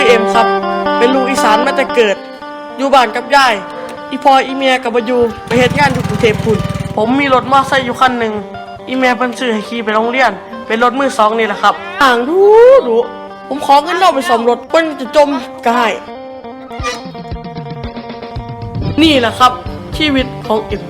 ชื่อเอ็มครับ เป็นลูกอีสานมาแต่เกิด อยู่บ้านกับยาย อีพออีเมียกับมาอยูไปเฮ็ดงานอยู่กรุงเทพพุ่นผมมีรถมอไซค์อยู่คันหนึ่งอีเมียเพิ่นซื้อให้ขี่ไปโรงเรียน เป็นรถมือสองนี่แหละครับห่างดูดูผมขอเงินเราไปซ่อมรถเพิ่นจะจมก็ให้นี่แหละครับ ชีวิตของเอ็ม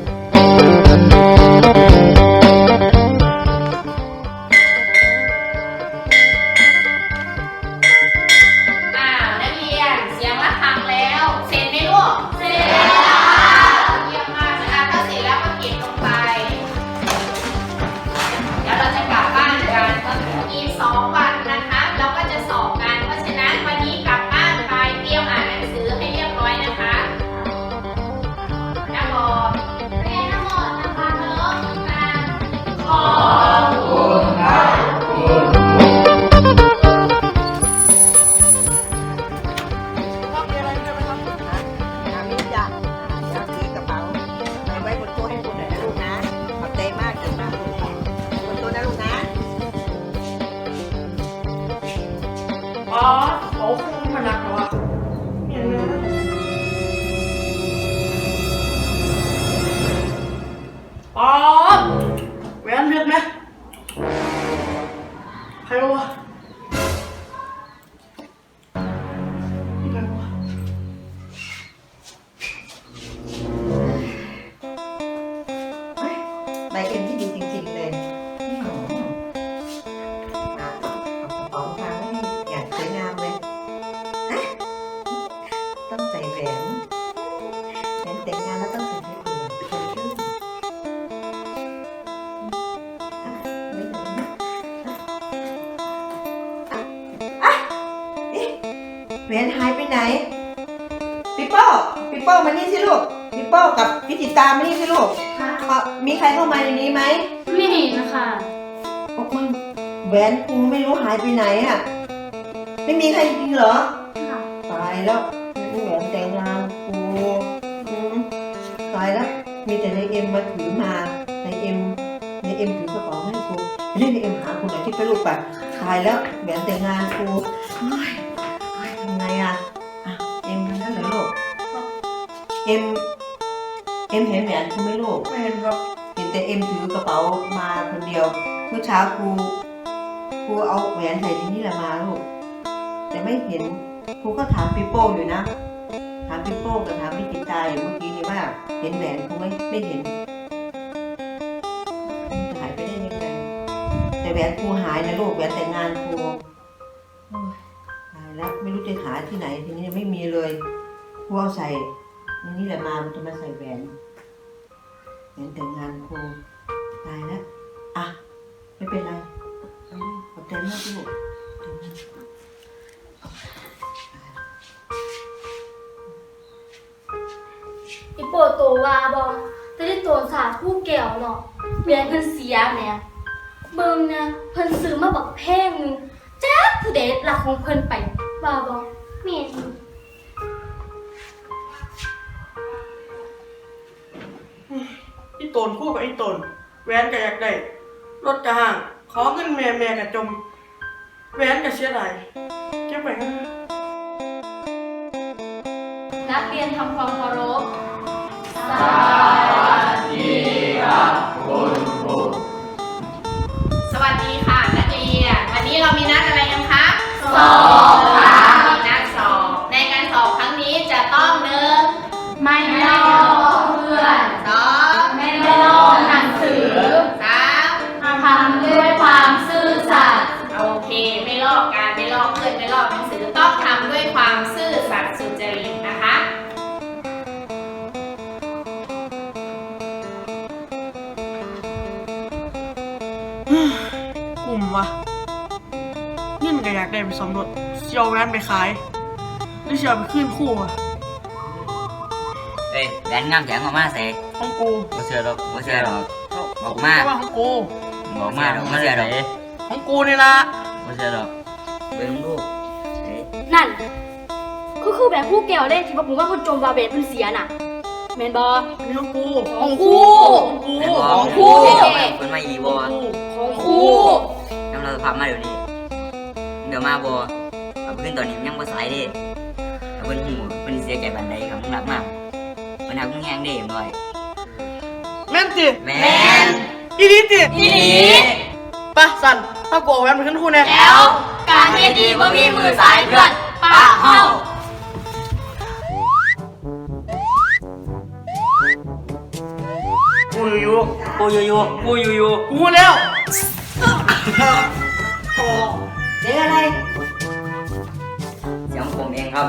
แหวนหายไปไหนปิโป้ปิโป้มานี่สิลูกปิโป้กับพิจิตามานี่สิลูกค่ะเขามีใครเข้ามาในนี้ไหมไม่เห็นนะคะโอ้ยแหวนกูไม่รู้หายไปไหนอะ ไม่มีใครจริงเหรอ ค่ะตายแล้วแหวนแต่งงานกูอืมตายแล้ว มีแต่ในเอ็มมาถือมาในเอ็มในเอ็มถือกระเป๋าให้กูเรียกในเอ็มหาคนไหนที่ไปลูกไปตายแล้วแหวนแต่งงานกูเฮ้ยเฮ้ย อ็มเอ็มเห็นแหวนกูไหมลูก ไม่เห็นครับ เห็นแต่เอ็มถือกระเป๋ามาคนเดียว เมื่อเช้าครูครูเอาแหวนใส่ในนี่แหละมาลูก แต่ไม่เห็นครูก็ถามปิโป้อยู่นะ ถามปิโป้กับถามพิจิตาอยู่เมื่อกี้นี้ว่าเห็นแหวนครูไหมไม่เห็นมันจะหายไปได้ยังไงแต่แหวนครูหายนะลูกแหวนแต่งงานครูโอ้ยตายแล้วไม่รู้จะหาที่ไหนทีนี้ไม่มีเลยครูเอาใส่ ในนี่แหละมามันจะมาใส่แหวนเห็นแต่งงานครูตายแล้วอะไม่เป็นไรเอาขอบใจมากลูกอีโปโตว่าบอแต่ที่โตสาผู้แก้วเนาะเมียเพิ่นเสียแหม่ยเบิ่งนะเพิ่นซื้อมาบักแพงนึงจ้าผู้ใดหลักของเพิ่นไปว่าบ่แม่น นคู่กับอีโตนแหวนก็อยากได้รถกระห่าง ขอเงินแม่แม่ก็จมแหวนก็เสียดายเก็บไว้นะนักเรียนทำความเคารพสวัสดีค่ะนักเรียนวันนี้เรามีนัดอะไรกันคะสอบ กลุ่มวะเงินก็อยากได้ไปสมรถเชียวแหวนไปขายหรือเชียวไปขึ้นคู่อะเอ้ยแหวนงามแสงออกมาเสกของกูบ่เชื่อหรอกบ่เชื่อหรอกบอกมาแต่ว่าของกูบอกมาดอกบ่เชื่อหรอกของกูนี่ละบ่เชื่อหรอกเบิ่งลูกเอ้ยนั่น คือคือแบบผู้แก้วเลยที่ว่าผมว่าเพิ่นจมว่าเบสเพิ่นเสียน่ะแม่นบ่นี่ของกูของครูของกูแม่นบ่ของครูเจ้ามาเพิ่นมาอีบ่ ของกูของครู นำเราภาพมาเดี๋ยวนี้เดี๋ยวมาบ่เอาขึ้นตอนนี้มันยังบ่สายเด้เอาเพิ่นหูเพิ่นเสียใจบันไดครับมึงรักมากเพิ่นหักมึงแฮงเด้หน่อยแม่นติแม่นอีดีติอีหลีไปะสันถ้าโกแวนไปขึ้นคู่แน่แล้วการเฮ็ดดีบ่มีมือสายเพื่อนป้าเฮากูอยู่กูอยู่กูอยู่กูแล้ว เสียงอะไร เสียงผมเองครับ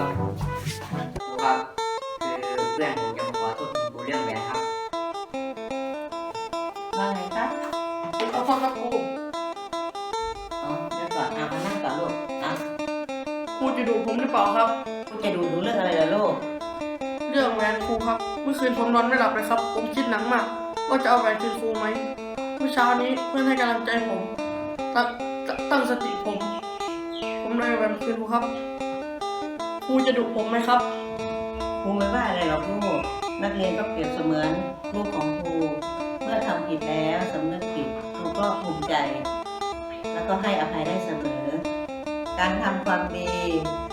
ครูครับ คือเพื่อนผมจะมาขอโทษคุณครูเรื่องแหวนครับ ว่าไงคะขอโทษครับครูอ๋อเดี๋ยวก่อนอะมานั่งก่อนลูกอะครูจะดูผมหรือเปล่าครับ คุณจะดูดูเรื่องอะไรล่ะลูก เรื่องแหวนครูครับ เมื่อคืนผมนอนไม่หลับเลยครับ ผมคิดหนักมาก ว่าจะเอาแหวนคืนครูไหมเมื่อเช้านี้เพื่อนให้กำลังใจผม ตั้งตั้งตั้งสติผม ผมเลยเอาแหวนคืนครูครับ ครูจะดุผมไหมครับ ครูไม่ว่าอะไรหรอกลูกนักเรียนก็เปรียบเสมือนลูกของครู เมื่อทำผิดแล้วสำนึกผิดครูก็ภูมิใจ แล้วก็ให้อภัยได้เสมอ การทำความดี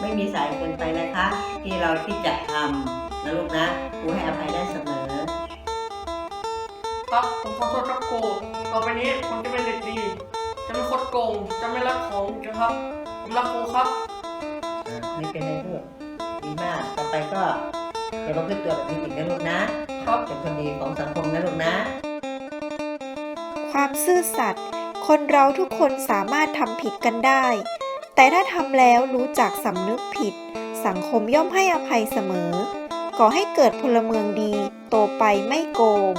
ไม่มีสายเกินไปนะคะ ที่เราที่จะทำนะลูกนะครูให้อภัยได้เสมอ ครับผมขอโทษครับครูต่อไปนี้ผมจะเป็นเด็กดี จะไม่คดโกง จะไม่รักของอีกนะครับ ผมรักครูครับไม่เป็นไรลูกดีมาก ต่อไปก็อย่ามาพึ่งตัวแบบนี้อีกนะลูกนะ ครับ เป็นคนดีของสังคมนะลูกนะ ความซื่อสัตย์คนเราทุกคนสามารถทำผิดกันได้ แต่ถ้าทำแล้วรู้จักสำนึกผิด สังคมย่อมให้อภัยเสมอ ก่อให้เกิดพลเมืองดี โตไปไม่โกง